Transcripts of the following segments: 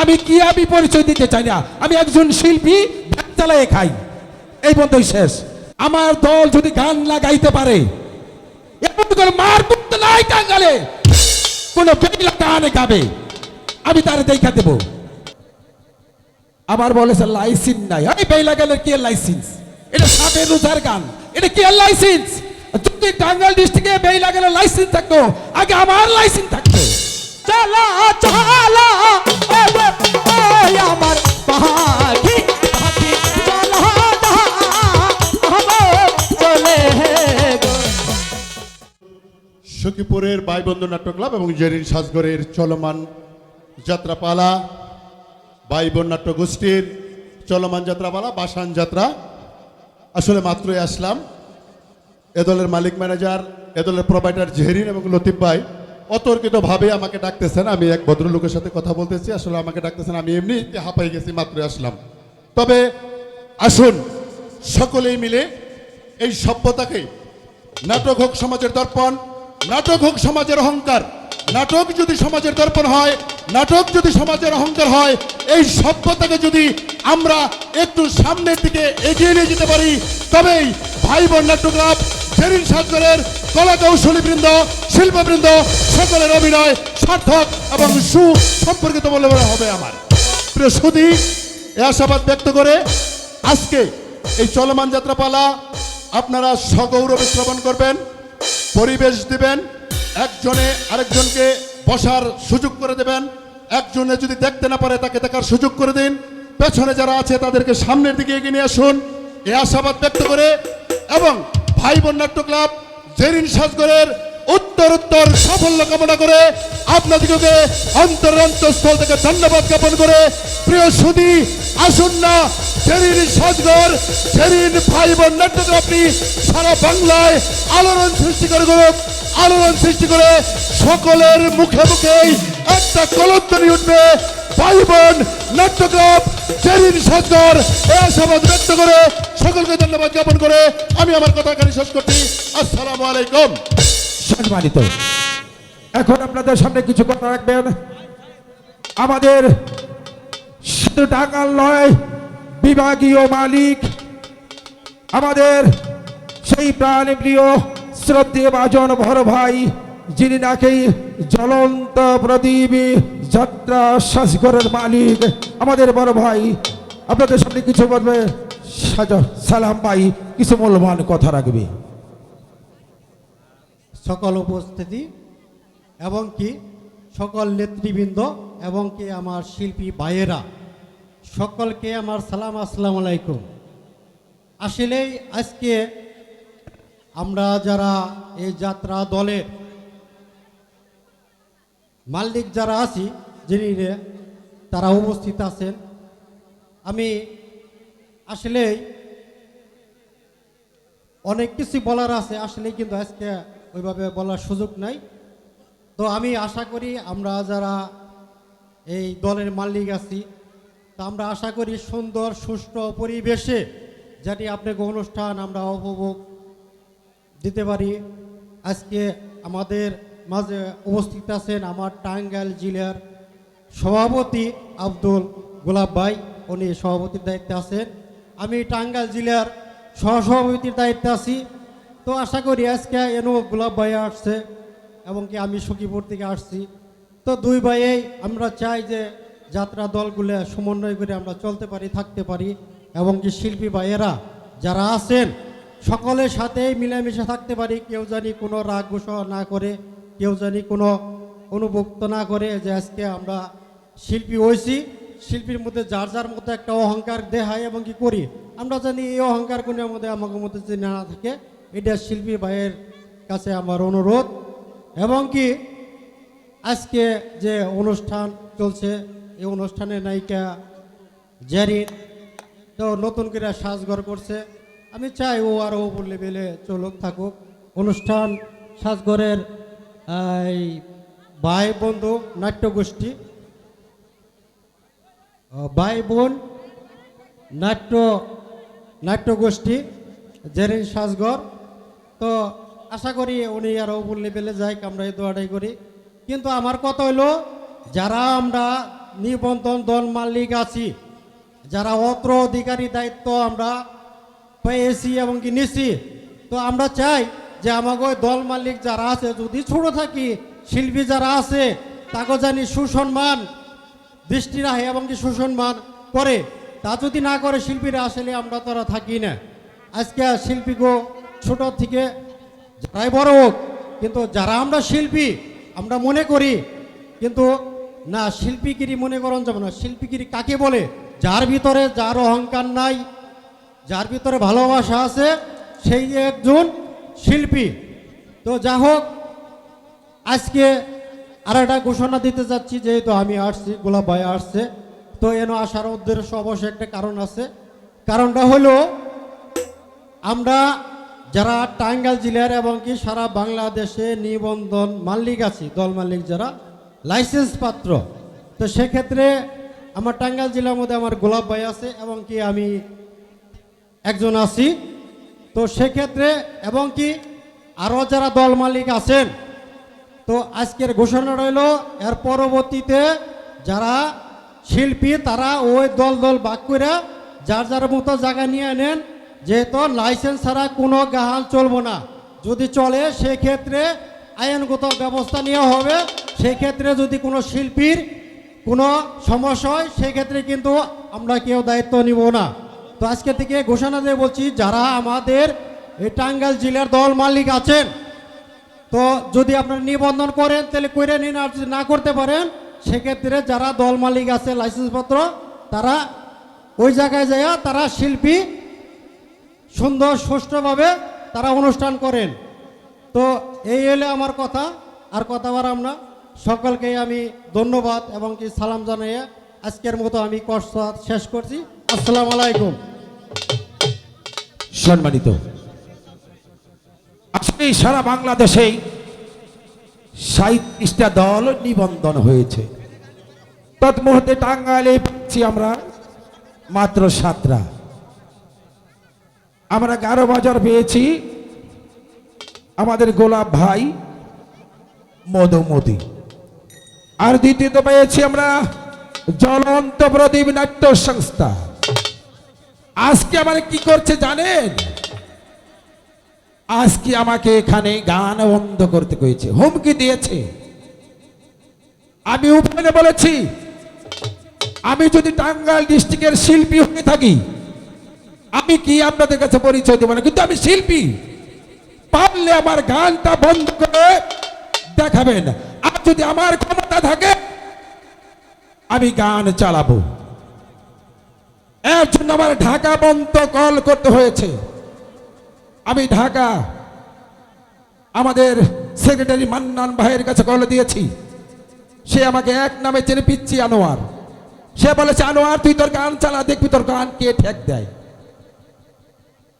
আমি কি আমি পরিচয় দিতে চাই না? আমি একজন শিল্পী ভ্যান খাই। এই পর্যন্তই শেষ। আমার দল যদি গান লাগাইতে পারে মার করতে নাই টাঙ্গালে। কোন গাবে। আমি তার দেখা দেব। আবার বলেছে লাইসেন্স নাই। এই বেলা গানের কি লাইসেন্স? এটা রোজার গান। এটা কি লাইসেন্স? যদি টাঙ্গাল ডিস্ট্রিক্টে বেলা গেলে লাইসেন্স থাকতো, আগে আমার লাইসেন্স থাকতো। সখীপুরের বাইবন্ধু নাট্য ক্লাব এবং জেরিন সাজগরের চলমান যাত্রাপালা বাইবন নাট্য গোষ্ঠীর চলমান যাত্রাপালা, বাসান যাত্রা। আসলে মাত্রই আসলাম। এ দলের মালিক ম্যানেজার, এ দলের প্রোভাইডার জেহরিন এবং লতিফ ভাই অতর্কিতভাবে আমাকে ডাকতেছেন। আমি এক ভদ্রলোকের সাথে কথা বলতেছি। আসলে আমাকে ডাকতেছেন, আমি এমনি হাঁপাই গেছি, মাত্রই আসলাম। তবে আসুন সকলেই মিলে এই সভ্যতাকে, নাটক হোক, সমাজের দর্পণ নাটক হোক সমাজের অহংকার, নাটক যদি সমাজের দর্পণ হয়, নাটক যদি সমাজের অহংকার হয়, এই সভ্যতাকে যদি আমরা একটু সামনের দিকে এগিয়ে নিয়ে যেতে পারি, তবেই ভাই বোন নাট্য ক্লাব জেরিন সাজগরের কলা কৌশলী বৃন্দ, শিল্পবৃন্দ সকলের অভিনয় সার্থক এবং সুসম্পর্কিত বলে মনে হবে আমার। প্রিয় সুদী এ আশাবাদ ব্যক্ত করে আজকে এই চলমান যাত্রাপালা আপনারা সগৌরবে শ্রবণ করবেন। পরিবেশ দিবেন, একজনে আরেকজনকে বসার সুযোগ করে দেবেন, একজনে যদি দেখতে না পারে তাকে দেখার সুযোগ করে দিন। পেছনে যারা আছে তাদেরকে সামনের দিকে এগিয়ে নিয়ে আসুন। এ আশাবাদ ব্যক্ত করে এবং ভাই বোন নাট্য ক্লাব জেরিন সাজগরের উত্তর উত্তর সাফল্য কামনা করে আপনাদিগকে অন্তর অন্তঃস্থল থেকে ধন্যবাদ জ্ঞাপন করে প্রিয় সুদী আসুন না জেরিন সাজগর জেরিন ভাই বোন ক্লাবটি সারা বাংলায় আলোড়ন সৃষ্টি করে করুক আলোড়ন সৃষ্টি করে সকলের মুখে মুখেই একটা কলন্তনি উঠবে। ভাই বোন নাট্য ক্লাব জেরিন সাজগর এ আশাবাদ ব্যক্ত করে সকলকে ধন্যবাদ জ্ঞাপন করে আমি আমার কথা এখানে শেষ করছি। আসসালামু আলাইকুম। সম্মানিত। এখন আপনাদের সামনে কিছু কথা রাখবেন। আমাদের শুধু টাকার নয়, বিভাগীয় মালিক, আমাদের সেই প্রাণপ্রিয় শ্রদ্ধেয় বাজন ভর ভাই, যিনি নাকি জ্বলন্ত প্রদীপ যাত্রা শাসকরের মালিক, আমাদের বড় ভাই। আপনাদের সামনে কিছু বলবে? সালাম ভাই, কিছু মূল্যবান কথা রাখবে। সকল উপস্থিতি এবং কি সকল নেতৃবৃন্দ এবং কি আমার শিল্পী ভাইয়েরা, সকলকে আমার সালাম, আসসালামু আলাইকুম। আসলেই আজকে আমরা যারা এই যাত্রা দলের মালিক যারা আছি, যিনি তারা উপস্থিত আছেন। আমি আসলেই অনেক কিছু বলার আছে আসলে কিন্তু আজকে ওইভাবে বলার সুযোগ নাই। তো আমি আশা করি আমরা যারা এই দলের মালিক আছি, তা আমরা আশা করি সুন্দর, সুষ্ঠু পরিবেশে যাতে আপনাকে অনুষ্ঠান আমরা উপভোগ দিতে পারি। আজকে আমাদের মাঝে উপস্থিত আছেন আমার টাঙ্গাইল জেলার সভাপতি আব্দুল গোলাপ ভাই। উনি সভাপতির দায়িত্বে আছেন। আমি টাঙ্গাইল জেলার সহসভাপতির দায়িত্বে আছি। তো আশা করি আজকে এনো গোলাপ ভাই আসছে এবং কি আমি সখীপুর থেকে আসছি। তো দুই ভাইয়েই আমরা চাই যে যাত্রা দলগুলো সমন্বয় করে আমরা চলতে পারি, থাকতে পারি এবং কি শিল্পী ভাইয়েরা যারা আছেন সকলের সাথেই মিলেমিশে থাকতে পারি। কেউ জানি কোনো রাগ গুসা না করে, কেউ জানি কোনো অনুভুক্ত না করে যে আজকে আমরা শিল্পী হয়েছি। শিল্পীর মধ্যে যার যার মধ্যে একটা অহংকার দেখায় এবং কি করি। আমরা জানি এই অহংকার কোনের মধ্যে আমাদের মধ্যে না থাকে এটা শিল্পী ভাইয়ের কাছে আমার অনুরোধ, এবং কি আজকে যে অনুষ্ঠান চলছে, এই অনুষ্ঠানে নায়িকা জেরিন তো নতুন করে সাজঘর করছে। আমি চাই ও আরও উপর লেভেলে চলুক, থাকুক। অনুষ্ঠান সাজঘরের এই ভাই বন্ধু নাট্যগোষ্ঠী ভাই বোন নাট্য, নাট্যগোষ্ঠী জেরিন সাজঘর। তো আশা করি উনি আরও উপর লেভেলে যাই, আমরা এই দোয়াটাই করি। কিন্তু আমার কথা হলো যারা আমরা নিবন্ধন দল মালিক আছি, যারা অত্র অধিকারী দায়িত্ব আমরা পেয়েছি এবং কি নিছি, তো আমরা চাই যে আমাকে দল মালিক যারা আছে, যদি ছোট থাকি, শিল্পী যারা আছে তাকে জানি সুসম্মান, দৃষ্টি রাখে এবং কি সুসম্মান করে। তা যদি না করে, শিল্পীরা আসলে আমরা তারা থাকি না। আজকে শিল্পীকে ছোট থেকে যারাই বড় হোক, কিন্তু যারা আমরা শিল্পী, আমরা মনে করি, কিন্তু না, শিল্পীগিরি মনে করেন যাবে না। শিল্পীগিরি কাকে বলে? যার ভিতরে যার অহংকার নাই, যার ভিতরে ভালোবাসা আছে, সেই একজন শিল্পী। তো যা হোক, আজকে আর একটা ঘোষণা দিতে যাচ্ছি, যেহেতু আমি আসছি, গোলাপ ভাই আসছে, তো এন আসার উদ্দেশ্য অবশ্যই একটা কারণ আছে। কারণটা হলো, আমরা যারা টাঙ্গাইল জেলার এবং কি সারা বাংলাদেশে নিবন্ধন মালিক আছে, দল মালিক যারা লাইসেন্স পাত্র, তো সেক্ষেত্রে আমার টাঙ্গাইল জেলার মধ্যে আমার গোলাপ ভাই আছে এবং কি আমি একজন আছি। তো সেক্ষেত্রে এবং কি আরও যারা দল মালিক আছেন, তো আজকের ঘোষণা রইল, এর পরবর্তীতে যারা শিল্পী তারা ওই দল দল বাক করে যার যার মতো জায়গা নিয়ে নেন যেহেতু লাইসেন্স ছাড়া কোনো গাহাল চলবো না। যদি চলে, সেক্ষেত্রে আইনগত ব্যবস্থা নেওয়া হবে। সেক্ষেত্রে যদি কোনো শিল্পীর কোনো সমস্যা হয়, সেক্ষেত্রে কিন্তু আমরা কেউ দায়িত্ব নিব না। তো আজকে থেকে ঘোষণা দিয়ে বলছি, যারা আমাদের এই টাঙ্গাইল জেলার দল মালিক আছেন, তো যদি আপনারা নিবন্ধন করেন, তাহলে করে নিন। আর যদি না করতে পারেন, সেক্ষেত্রে যারা দল মালিক আছে, লাইসেন্সপত্র, তারা ওই জায়গায় যায় তারা শিল্পী সুন্দর, সুষ্ঠুভাবে তারা অনুষ্ঠান করেন। তো এই এলে আমার কথা, আর কথা বাড়াম না। সকলকে আমি ধন্যবাদ এবং কি সালাম জানিয়ে আজকের মতো আমি কষ্ট শেষ করছি। আসসালাম আলাইকুম। সম্মানিত। আসলে সারা বাংলাদেশেই সাঁত্রিশটা দল নিবন্ধন হয়েছে। তৎমুহূর্তে টাঙ্গাইলে পাচ্ছি আমরা মাত্র সাতটা। আমরা গারো বাজার পেয়েছি। আমাদের গোলাপ ভাই, মধুমতি। আর দ্বিতীয়ত পেয়েছি আমরা জ্বলন্ত প্রদীপ নাট্য সংস্থা। আজকে আমার কি করছে জানেন? আজকে আমাকে এখানে গান বন্ধ করতে হয়েছে হুমকি দিয়েছে। আমি উপরে বলেছি, আমি যদি টাঙ্গাইল ডিস্ট্রিক্টের শিল্পী হয়ে থাকি আমি কি আপনাদের কাছে পরিচয় দেবো না? কিন্তু আমি শিল্পী। পারলে আমার গানটা বন্ধ করে দেখাবেন। আর যদি আমার ক্ষমতা থাকে, আমি গান চালাবো। এর জন্য আমার ঢাকা বন্ধ কল করতে হয়েছে। আমি ঢাকা আমাদের সেক্রেটারি মান্নান ভাইয়ের কাছে কল দিয়েছি। সে আমাকে এক নামে চেনে পিচ্ছি আনোয়ার। সে বলেছে, আনোয়ার, তুই তোর গান চালা, দেখবি তোর গান কে ঠেক দেয়।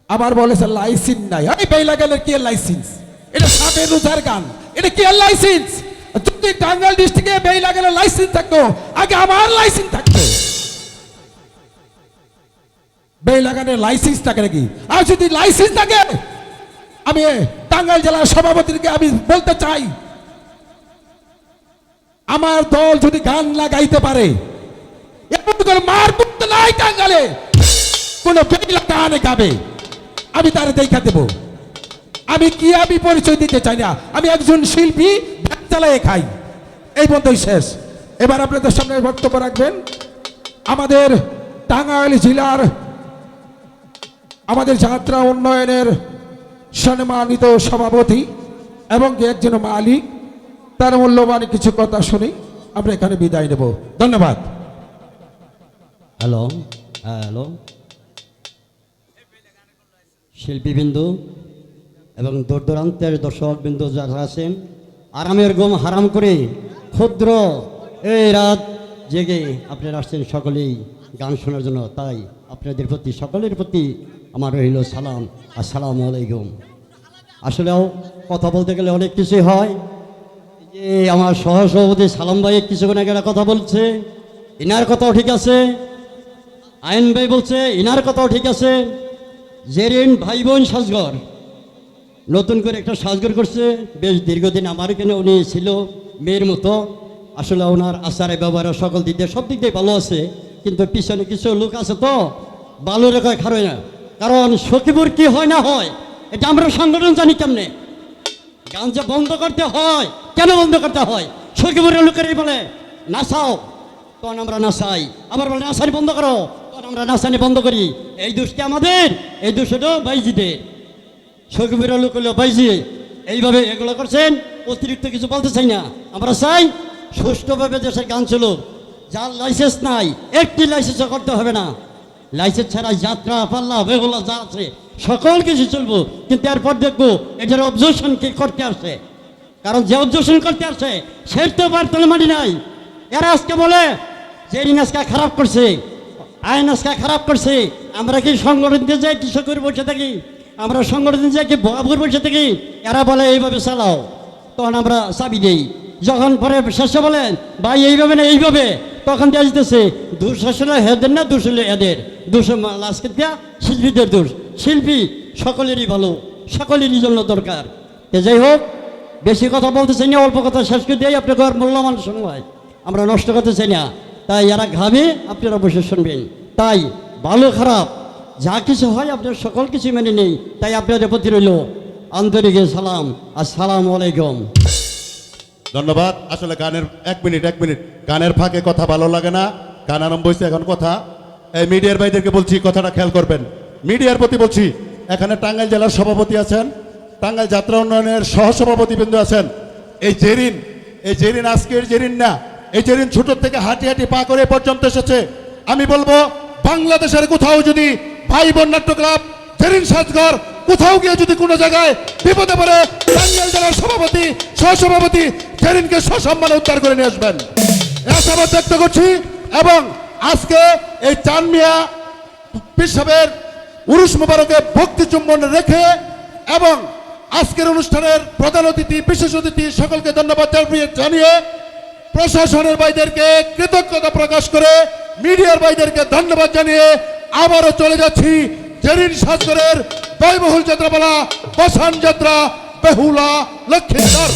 আবার বলেছে লাইসেন্স নাই। এই বেলা গেলের কি লাইসেন্স? এটা সাপের রোজার গান। এটা কি লাইসেন্স? যদি টাঙ্গাইল ডিস্ট্রিক্টে বেলা গেলে লাইসেন্স থাকতো, আগে আমার লাইসেন্স থাকতো। বেই লাগানোর লাইসেন্স থাকে নাকি? আর যদি লাইসেন্স থাকে, আমি টাঙ্গাইল জেলার সভাপতিকে আমি বলতে চাই, আমার দল যদি গান লাগাইতে পারে, এমন করে মার করতে নাই টাঙ্গালে, কোন বেলা গানে গাবে। আমি তার দেখা দেব। আমি কি আমি পরিচয় দিতে চাই না? আমি একজন শিল্পী, ভ্যান খাই। এই পর্যন্তই শেষ। এবার আপনাদের সামনে বক্তব্য রাখবেন। আমাদের টাঙ্গাইল জেলার, আমাদের যাত্রা উন্নয়নের সম্মানিত সভাপতি এবং একজন মালিক, তার মূল্যবান কিছু কথা শুনি, আমরা এখানে বিদায় নেব। ধন্যবাদ। Hello hello. শিল্পীবৃন্দু এবং দূর দূরান্তের দর্শকবৃন্দু যারা আছেন, আরামের গম হারাম করে ক্ষুদ্র এই রাত জেগে আপনারা আসছেন সকলেই গান শোনার জন্য। তাই আপনাদের প্রতি, সকলের প্রতি আমার রইল সালাম। আসসালামু আলাইকুম। আসলেও কথা বলতে গেলে অনেক কিছুই হয়। যে আমার সহসভাপতি সালাম ভাই কিছুক্ষণ আগে কথা বলছে এনার কথাও ঠিক আছে। আইন ভাই বলছে এনার কথাও ঠিক আছে। জেরিন ভাই বোন সাজগর নতুন করে একটা সাজগর করছে। বেশ দীর্ঘদিন আমার এখানে উনি ছিল, মেয়ের মতো। আসলে ওনার আচারে ব্যবহারে সকল দিক দিয়ে সব দিক দিয়ে ভালো আছে। কিন্তু পিছনে কিছু লোক আছে তো ভালো রেখে খারোয় না। কারণ সখীপুর কি হয় না হয়, এটা আমরা সংগঠন জানি কেমনে? গাঞ্জা বন্ধ করতে হয়, কেন বন্ধ করতে হয়? সখীপুরের লোকেরই বলে, নাচাও। তখন আমরা নাচাই। আবার বলে, নাচানি বন্ধ করো। আমরা নাচানি বন্ধ করি। এই দোষটি আমাদের, এই দোষটা বাইজিদের। সখীপুরের লোক হলো বাইজি। এইভাবে এগুলো করছেন, অতিরিক্ত কিছু বলতে চাই না। আমরা চাই সুষ্ঠুভাবে দেশের গান চলুক। যার লাইসেন্স নাই, একটি লাইসেন্সও করতে হবে না। লাইসেন্স ছাড়া যাত্রা, পাল্লা বেগুলা যা আছে, সকল কিছু চলবো। কিন্তু এরপর দেখব, এটার অবজেকশন কি করতে আসছে কারণ যে অবজেকশন করতে আসছে সে তো বার্তালে মানি নাই। এরা আজকে বলে, যে আজকে খারাপ করছে। আইন আজকে খারাপ করছে। আমরা কি সংগঠন দিয়ে যাই কৃষকের বসে থাকি? আমরা সংগঠন যাই কি বাবুর বসে থাকি? এরা বলে, এইভাবে চালাও। তখন আমরা চাবি দেই। যখন পরে শেষে বলেন ভাই, এইভাবে না, এইভাবে। তখন দেওয়া যেতেছে, দোষ হেদের না, দোষ হলে এদের। দোষ লাস্টকে দেওয়া শিল্পীদের দোষ। শিল্পী সকলেরই ভালো, সকলেরই জন্য দরকার। তো যাই হোক, বেশি কথা বলতে চাই না, অল্প কথা শেষ করে দিয়ে আপনাকে আর মূল্যবান সময়। আমরা নষ্ট করতে চাই না। তাই এরা ঘামে, আপনারা বসে শুনবেন। তাই ভালো খারাপ, যা কিছু হয় আপনার সকল কিছু মেনে নেই, তাই আপনাদের প্রতি রইল আন্তরিক সালাম, আসসালামু আলাইকুম। ধন্যবাদ। আসলে গানের এক মিনিট এক মিনিট। গানের ফাঁকে কথা ভালো লাগে না, গান আরম্ভ হয়েছে এখন কথা। এই মিডিয়ার ভাইদেরকে বলছি, কথাটা খেয়াল করবেন। মিডিয়ার প্রতি বলছি, এখানে টাঙ্গাইল জেলার সভাপতি আছেন, টাঙ্গাইল যাত্রা উন্নয়নের সহসভাপতি বিন্দু আছেন। এই জেরিন এই জেরিন আজকের জেরিন না, এই জেরিন ছোট থেকে হাঁটি হাঁটি পা করে পর্যন্ত এসেছে। আমি বলব বাংলাদেশের কোথাও যদি ভাই বোন নাট্য ক্লাব জেরিন সাজঘর, কোথাও গিয়ে যদি কোনো জায়গায় বিপদে পড়ে টাঙ্গাইল জেলার সভাপতি, সহসভাপতি জেরিনকে সসম্মানে উদ্ধার করে নিয়ে আসবেন। আশাবাদ ব্যক্ত করছি এবং আজকে এই চানমিয়া পিসাবের উরুস মুবারকে ভক্তি চুম্বন রেখে এবং আজকের অনুষ্ঠানের প্রধান অতিথি, বিশেষ অতিথি, সকলকে ধন্যবাদ জানিয়ে- জানিয়ে প্রশাসনের ভাইদেরকে কৃতজ্ঞতা প্রকাশ করে মিডিয়ার ভাইদেরকে ধন্যবাদ জানিয়ে আবারও চলে যাচ্ছি জেরিন সাজগরের ব্যয়বহুল যাত্রাপালা, বসান যাত্রা, বেহুলা, লক্ষ্মীধর।